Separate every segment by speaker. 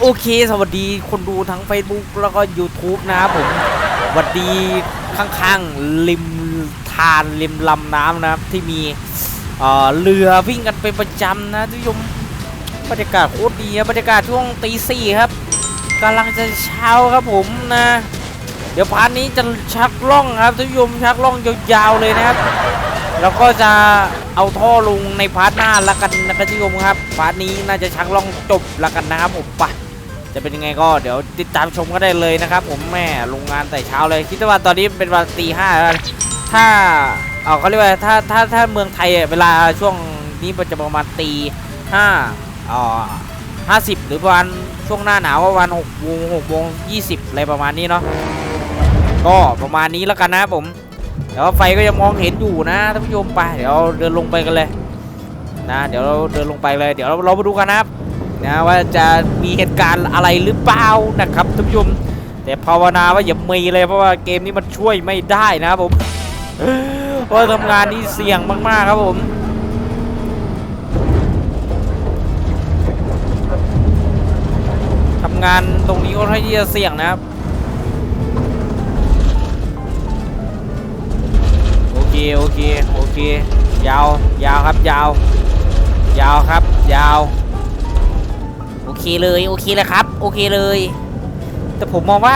Speaker 1: โอเค สวัสดีคนดูทั้ง Facebook แล้วก็ YouTube นะครับผมสวัสดีข้างๆริมทานริมลำน้ำนะครับ ที่มีเอ่อเรือวิ่งกันเป็นประจำนะทุกชมบรรยากาศโคตรดีบรรยากาศช่วงตีสี่ครับกำลังจะเช้าครับผมนะ เดี๋ยวพาร์ทนี้จะชักล่องครับทุกชมชักล่องยาวๆเลยนะครับแล้วก็จะเอาท่อลงในพาร์ทหน้าละกันนะครับทุกผู้ชมครับพาร์ทนี้น่าจะชักล่องจบละกันนะครับผมไป จะเป็นยังไงก็เดี๋ยวติดตามชมก็ได้เลยนะครับ ผมแม่ลงงานแต่เช้าเลย คิดว่าตอนนี้เป็นวันตีห้าถ้าเอาเขาเรียกว่าถ้าถ้าถ้าเมืองไทยเวลาช่วงนี้มันจะประมาณตีห้าอ่าห้าสิบหรือประมาณช่วงหน้าหนาวประมาณหกโมงหกโมงยี่สิบอะไรประมาณนี้เนาะก็ประมาณนี้แล้วกันนะผมเดี๋ยวไฟก็ยังมองเห็นอยู่นะท่านผู้ชมไปเดี๋ยวเดินลงไปกันเลยนะ เดี๋ยวเราเดินลงไปเลย เดี๋ยวเราเรามาดูกันนะครับ นะว่าจะมีเหตุการณ์อะไรหรือเปล่านะครับท่านผู้ชมแต่ภาวนาว่าอย่ามีเลยเพราะว่าเกมนี้มันช่วยไม่ได้นะครับผมเพราะทำงานนี่เสี่ยงมากๆครับผมทำงานตรงนี้ก็ให้ที่จะเสี่ยงนะครับโอเคโอเคโอเคยาวยาวครับยาวยาวครับยาว เคเลยโอเคเลยครับ โอเคเลย แต่ผมมองว่า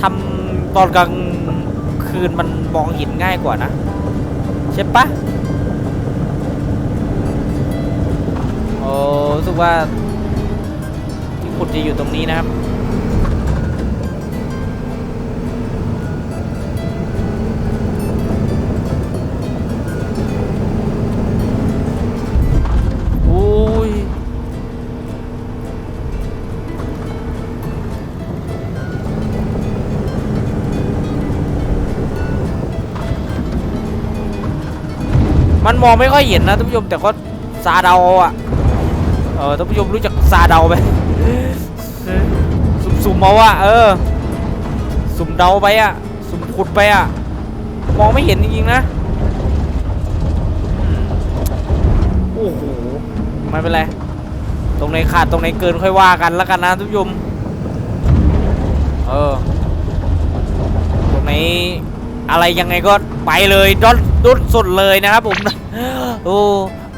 Speaker 1: ทำตอนกลางคืนมันมองเห็นง่ายกว่านะ ใช่ปะโอ้รู้สึกว่าที่ขุดจะอยู่ตรงนี้นะครับ มันมองไม่ค่อยเห็นนะท่านผู้ชมแต่ก็ซาเดาอะเออท่านผู้ชมรู้จักซาเดาไหมสุ่มๆเอาอะเออ สุ่มเดาไปอะ สุ่มขุดไปอะ มองไม่เห็นจริงๆนะโอ้โหไม่เป็นไรตรงไหนขาดตรงไหนเกินค่อยว่ากันแล้วกันนะทุกผู้ชมเออตรงไหน อะไรยังไงก็ไปเลยดดดุดสุดเลยนะครับผมโอ้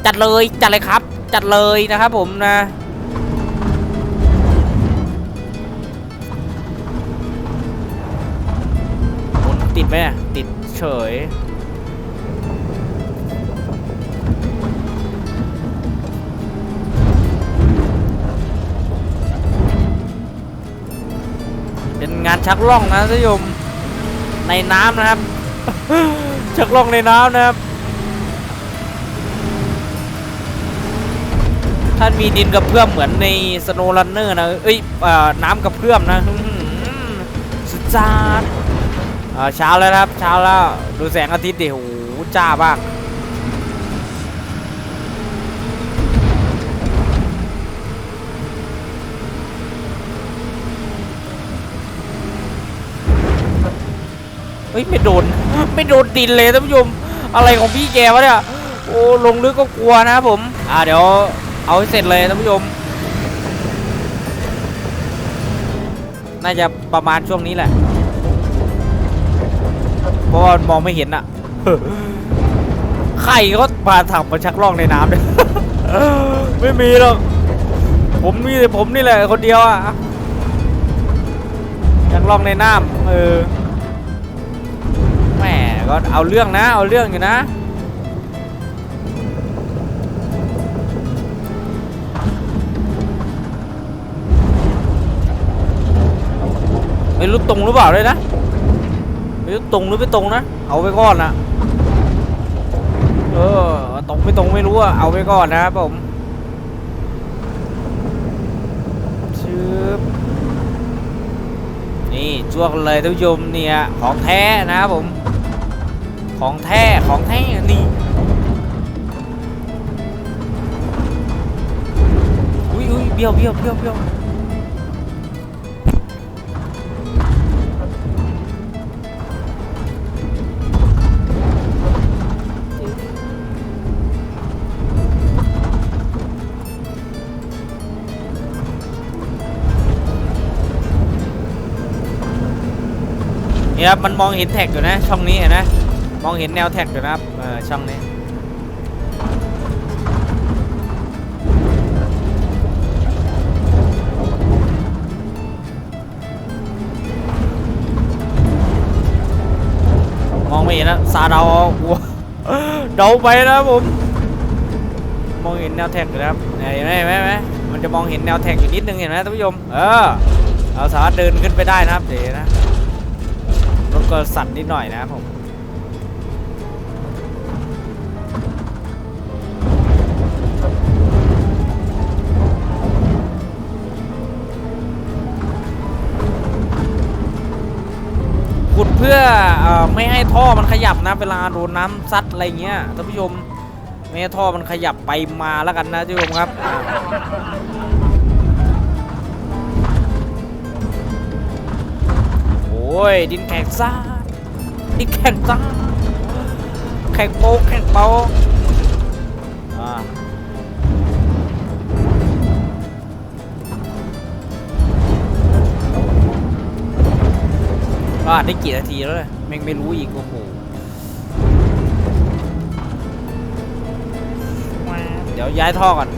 Speaker 1: จัดเลยจัดเลยครับ จัดเลยนะครับผมนะติดไหมอะติดเฉยเป็นงานชักล่องนะท่านผู้ชม ในน้ำนะครับ ชักล่องในน้ำนะครับ ท่านมีดินกับเพื่อมเหมือนในสโนว์รันเนอร์นะ เอ้ยอน้ำกับเพื่อมนะสุดจ้าดเอ่อเช้าแล้วครับ เช้าแล้ว ดูแสงอาทิตย์ดิโอ้โหจ้ามาก ฮ้ยไม่โดนไม่โดนดินเลยท่านผู้ชมอะไรของพี่แกวะเนี่ยโอ้ลงลึกก็กลัวนะผม อ่าเดี๋ยวเอาให้เสร็จเลยท่านผู้ชมน่าจะประมาณช่วงนี้แหละ เพราะว่ามองไม่เห็นอะใครก็พาถังมาชักล่องในน้ำเนี่ยไม่มีหรอก ผมมีแต่ผมนี่แหละคนเดียวอะชักล่องในน้ำเออ ก็เอาเรื่องนะ เอาเรื่องอยู่นะ ไม่รู้ตรงหรือเปล่าเลยนะ ไม่รู้ตรงหรือไม่ตรงนะ เอาไปก่อนนะเออ ตรงไม่ตรงไม่รู้อะเอาไปก่อนนะครับผมชืบนี่จ้วงเลยท่านผู้ชมเนี่ยของแท้นะครับผม ของแท้ของแท้นี่อุ้ยอุ้ยเบี้ยวเบี้ยวเบี้ยวเบี้ยวนี่ครับมันมองเห็นแท็กอยู่นะ ช่องนี้นะ องเห็นแนวแท็กอยู่นะครับเออช่องนี้มองไม่เห็นนะซาเดาวัวเดาไปนะผมมองเห็นแนวแท็กอยู่นะครับเห็นไหมเห็นไหมเห็นไหมมันจะมองเห็นแนวแท็กอยู่นิดนึงเห็นไหมท่านผู้ชมเออเราสามารถเดินขึ้นไปได้นะครับเดี๋ยวนะรถก็สั่นนิดหน่อยนะครับผม พื่ออไม่ให้ท่อมันขยับนะ เวลาโดนน้ำซัดอะไรเงี้ยท่านผู้ชมไม่ให้ท่อมันขยับไปมาแล้วกันนะท่านผู้ชมครับโอ้ยดินแข็งซ่าดินแข็งซ่าแข็งโป๊กแข็งเปา ก็ได้กี่นาทีแล้วเนี่ยแม่งไม่รู้อีกโอ้โหเดี๋ยวย้ายท่อก่อน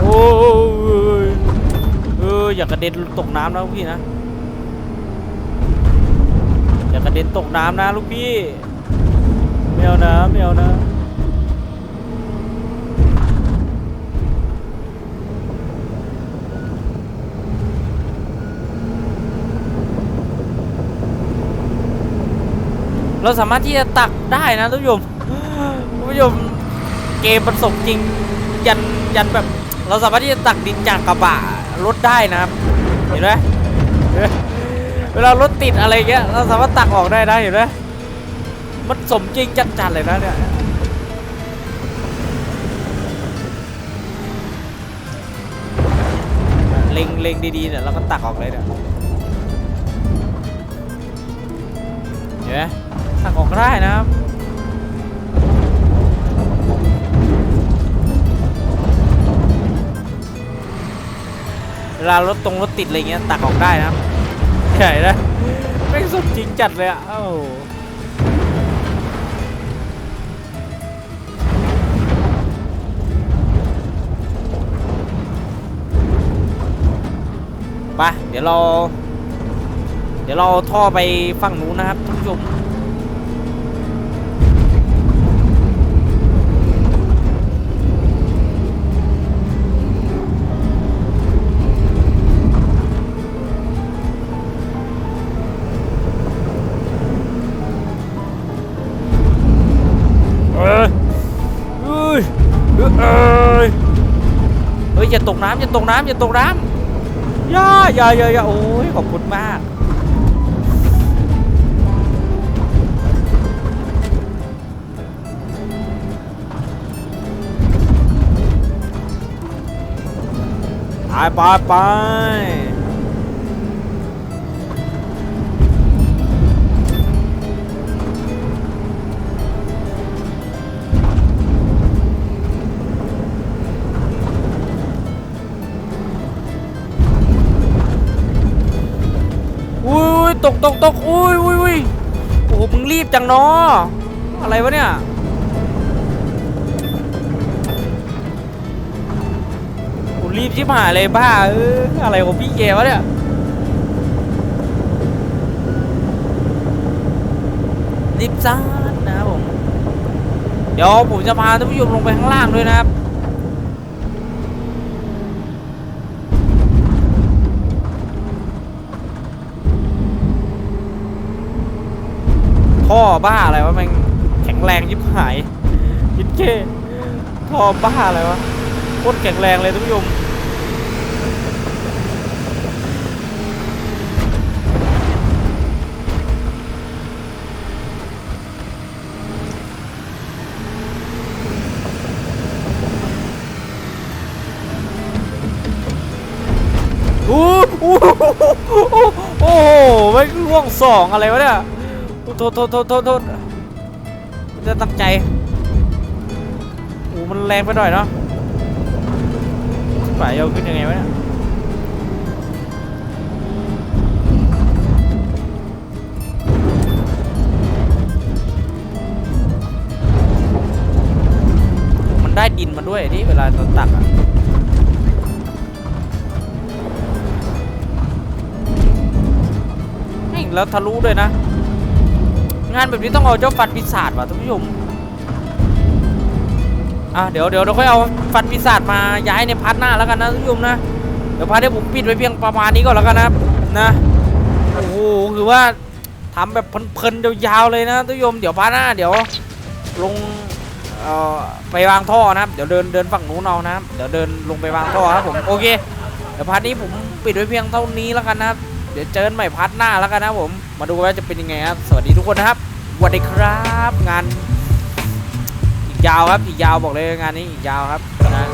Speaker 1: โอ้ยเอออย่ากระเด็นตกน้ำนะลูกพี่นะ อย่ากระเด็นตกน้ำนะลูกพี่ไม่เอานะไม่เอานะเราสามารถที่จะตักได้นะท่านผู้ชมท่านผู้ชมเกมมันสมจริงยันยันแบบ เราสามารถที่จะตักดินจากกระบะรถได้นะครับเห็นไหม เวลารถติดอะไรเงี้ยเราสามารถตักออกได้นะเห็นไหมมันสมจริงจัดๆเลยนะเนี่ยเล็งเล็งดีๆเนี่ยเราก็ตักออกเลยเนี่ยเห็นไหมตักออกได้นะครับเวลารถตรงรถติดอะไรเงี้ยตักออกได้นะครับ ใหญ่นะไม่งสุดจริงจัดเลยอะ โอ้โหไปเดี๋ยวเรา เดี๋ยวเราเอาท่อไปฝั่งนู้นนะครับท่านผู้ชม เอ้ยเอ้ยเฮ้ยอย่าตกน้ำอย่าตกน้ำอย่าตกน้ำอย่าอย่าอย่าอย่าโอ้ยขอบคุณมากไปไปไป ตกตกตกอุ้ยอุ้ยอุ้ยโอ้โหมึงรีบจังเนาะอะไรวะเนี่ยผมรีบชิบหายเลยบ้าเอออะไรของพี่แกวะเนี่ยรีบซ่านนะครับผมเดี๋ยวผมจะพาท่านผู้ชมลงไปข้างล่างด้วยนะครับ ท่อบ้าอะไรวะแม่งแข็งแรงยิบหายยิบเก้ท่อบ้าอะไรวะโคตรแข็งแรงเลยท่านผู้ชมโอ้โหโอ้โหโอ้โหโอ้โหไม่ล่วงสองอะไรวะเนี่ย โทษโทษโทษโทษโทษม่ได้ตั้งใจโอ้มันแรงไปหน่อยเนาะฝ่ายเอาขึ้นยังไงวะเนี่ยมันได้ดินมาด้วยที่เวลาเราตักอะแม่งแล้วทะลุด้วยนะ งานแบบนี้ต้องเอาเจ้าฟันปีศาจว่ะท่านผู้ชมอะเดี๋ยวเดี๋ยวเราค่อยเอาฟันปีศาจมาย้ายในพาร์ทหน้าแล้วกันนะท่านผู้ชมนะเดี๋ยวพาร์ทนี้ผมปิดไว้เพียงประมาณนี้ก่อนแล้วกันนะนะโอ้โหคือว่าทำแบบเพลินๆยาวๆเลยนะท่านผู้ชมเดี๋ยวพาร์ทหน้าเดี๋ยวลงไปวางท่อนะครับ เดี๋ยวเดินเดินฝั่งนู้นเอานะครับ เดี๋ยวเดินลงไปวางท่อครับผม โอเค เดี๋ยวพาร์ทนี้ผมปิดไว้เพียงเท่านี้แล้วกันนะครับ เดี๋ยวเจอกันใหม่พาร์ทหน้าแล้วกันนะผม มาดูว่าจะเป็นยังไงครับ สวัสดีทุกคนนะครับสวัสดีครับ งาน อีกยาวครับ อีกยาวบอกเลยงานนี้อีกยาวครับนะ